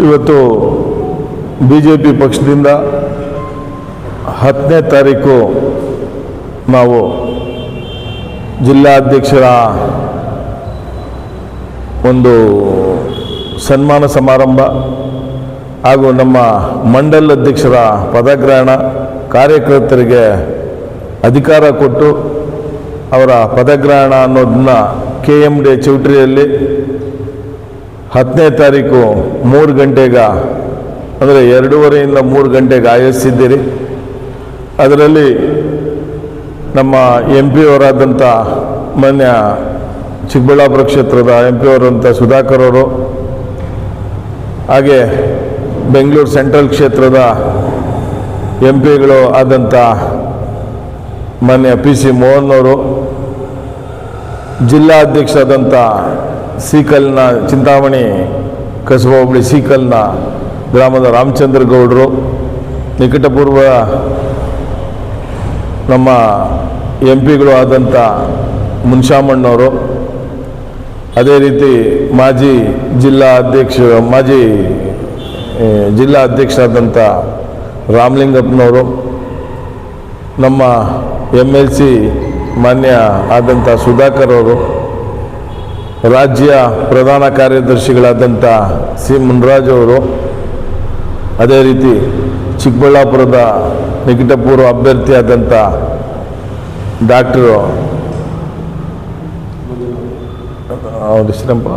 ಇವತ್ತು B J P ಪಕ್ಷದಿಂದ ಹತ್ತನೇ ತಾರೀಕು ನಾವು ಜಿಲ್ಲಾಧ್ಯಕ್ಷರ ಒಂದು ಸನ್ಮಾನ ಸಮಾರಂಭ ಹಾಗೂ ನಮ್ಮ ಮಂಡಲ ಅಧ್ಯಕ್ಷರ ಪದಗ್ರಹಣ ಕಾರ್ಯಕರ್ತರಿಗೆ ಅಧಿಕಾರ ಕೊಟ್ಟು ಅವರ ಪದಗ್ರಹಣ ಅನ್ನೋದನ್ನ ಕೆ ಎಂ ಡಿ ಚೌಟ್ರಿಯಲ್ಲಿ ಹತ್ತನೇ ತಾರೀಕು ಮೂರು ಗಂಟೆಗ, ಅಂದರೆ ಎರಡೂವರೆಯಿಂದ ಮೂರು ಗಂಟೆಗೆ ಆಯೋಜಿಸಿದ್ದೀರಿ. ಅದರಲ್ಲಿ ನಮ್ಮ ಎಂ ಪಿ ಅವರಾದಂಥ ಮಾನ್ಯ ಚಿಕ್ಕಬಳ್ಳಾಪುರ ಕ್ಷೇತ್ರದ ಎಂ ಪಿ ಅವರಂಥ ಸುಧಾಕರ್ ಅವರು, ಹಾಗೆ ಬೆಂಗಳೂರು ಸೆಂಟ್ರಲ್ ಕ್ಷೇತ್ರದ ಎಂ ಪಿಗಳು ಆದಂಥ ಮಾನ್ಯ ಪಿ ಸಿ ಮೋಹನ್ ಅವರು ಜಿಲ್ಲಾಧ್ಯಕ್ಷರಾದಂಥ ಸೀಕಲ್ನ ಚಿಂತಾಮಣಿ ಕಸಬಾ ಹೋಬಳಿ ಸೀಕಲ್ನ ಗ್ರಾಮದ ರಾಮಚಂದ್ರ ಗೌಡರು. ನಿಕಟಪೂರ್ವ ನಮ್ಮ ಎಂ ಪಿಗಳು ಆದಂಥ ಮುನ್ಶಾಮಣ್ಣವರು. ಅದೇ ರೀತಿ ಮಾಜಿ ಜಿಲ್ಲಾ ಅಧ್ಯಕ್ಷ, ಮಾಜಿ ಜಿಲ್ಲಾ ಅಧ್ಯಕ್ಷರಾದಂಥ ರಾಮಲಿಂಗಪ್ಪನವರು. ನಮ್ಮ ಎಂ ಎಲ್ ಸಿ ಮಾನ್ಯ ಆದಂಥ ಸುಧಾಕರ್ ಅವರು. ರಾಜ್ಯ ಪ್ರಧಾನ ಕಾರ್ಯದರ್ಶಿಗಳಾದಂಥ ಸಿ ಮುನ್ರಾಜ್ ಅವರು, ಅದೇ ರೀತಿ ಚಿಕ್ಕಬಳ್ಳಾಪುರದ ನಿಕಟಪೂರ್ವ ಅಭ್ಯರ್ಥಿಯಾದಂಥ ಡಾಕ್ಟರು, ಅವ್ರ ಹೆಸರಪ್ಪ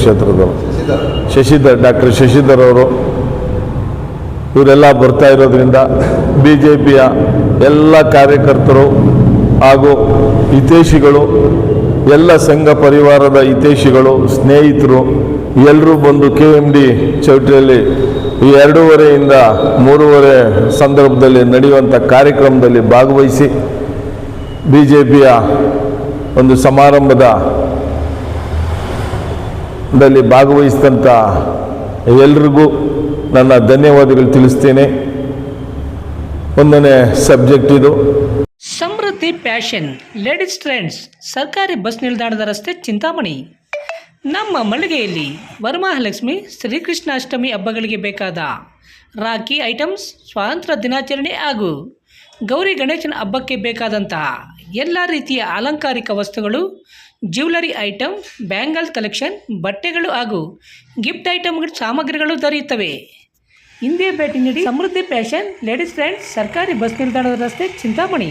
ಕ್ಷೇತ್ರದವರು. ಶಶಿಧರ್, ಡಾಕ್ಟರ್ ಶಶಿಧರ್ ಅವರು. ಇವರೆಲ್ಲ ಬರ್ತಾ ಇರೋದ್ರಿಂದ ಬಿ ಜೆ ಪಿಯ ಎಲ್ಲ ಕಾರ್ಯಕರ್ತರು ಹಾಗೂ ಹಿತೇಶಿಗಳು ಎಲ್ಲ ಸಂಘ ಪರಿವಾರದ ಹಿತೇಶಿಗಳು ಸ್ನೇಹಿತರು, ಎಲ್ಲರೂ ಬಂದು ಕೆ ಎಂ ಡಿ ಚೌಟ್ರಿಯಲ್ಲಿ ಈ ಎರಡೂವರೆಯಿಂದ ಮೂರುವರೆ ಸಂದರ್ಭದಲ್ಲಿ ನಡೆಯುವಂಥ ಕಾರ್ಯಕ್ರಮದಲ್ಲಿ ಭಾಗವಹಿಸಿ ಬಿ ಜೆ ಪಿಯ ಒಂದು ಸಮಾರಂಭದ ದಲ್ಲಿ ಭಾಗವಹಿಸಿದಂಥ ಎಲ್ರಿಗೂ ನನ್ನ ಧನ್ಯವಾದಗಳು ತಿಳಿಸ್ತೇನೆ. ಒಂದನೇ ಸಬ್ಜೆಕ್ಟ್ ಇದು. ಸಮೃದ್ಧಿ ಪ್ಯಾಷನ್, ಲೇಡೀಸ್ ಟ್ರೆಂಡ್ಸ್, ಸರ್ಕಾರಿ ಬಸ್ ನಿಲ್ದಾಣದ ರಸ್ತೆ ಚಿಂತಾಮಣಿ. ನಮ್ಮ ಮಳಿಗೆಯಲ್ಲಿ ವರಮಹಾಲಕ್ಷ್ಮಿ, ಶ್ರೀಕೃಷ್ಣಾಷ್ಟಮಿ ಹಬ್ಬಗಳಿಗೆ ಬೇಕಾದ ರಾಖಿ ಐಟಮ್ಸ್, ಸ್ವಾತಂತ್ರ್ಯ ದಿನಾಚರಣೆ ಹಾಗೂ ಗೌರಿ ಗಣೇಶನ ಹಬ್ಬಕ್ಕೆ ಬೇಕಾದಂತಹ ಎಲ್ಲ ರೀತಿಯ ಅಲಂಕಾರಿಕ ವಸ್ತುಗಳು ಜ್ಯುವೆಲರಿ ಐಟಮ್, ಬ್ಯಾಂಗಲ್ ಕಲೆಕ್ಷನ್, ಬಟ್ಟೆಗಳು ಹಾಗೂ ಗಿಫ್ಟ್ ಐಟಮ್ಗಳ ಸಾಮಗ್ರಿಗಳು ದೊರೆಯುತ್ತವೆ. ಹಿಂದೆ ಭೇಟಿ ನೀಡಿ ಸಮೃದ್ಧಿ ಫ್ಯಾಷನ್ ಲೇಡೀಸ್ ಫ್ರೆಂಡ್ಸ್ ಸರ್ಕಾರಿ ಬಸ್ ನಿಲ್ದಾಣದ ರಸ್ತೆ Chintamani.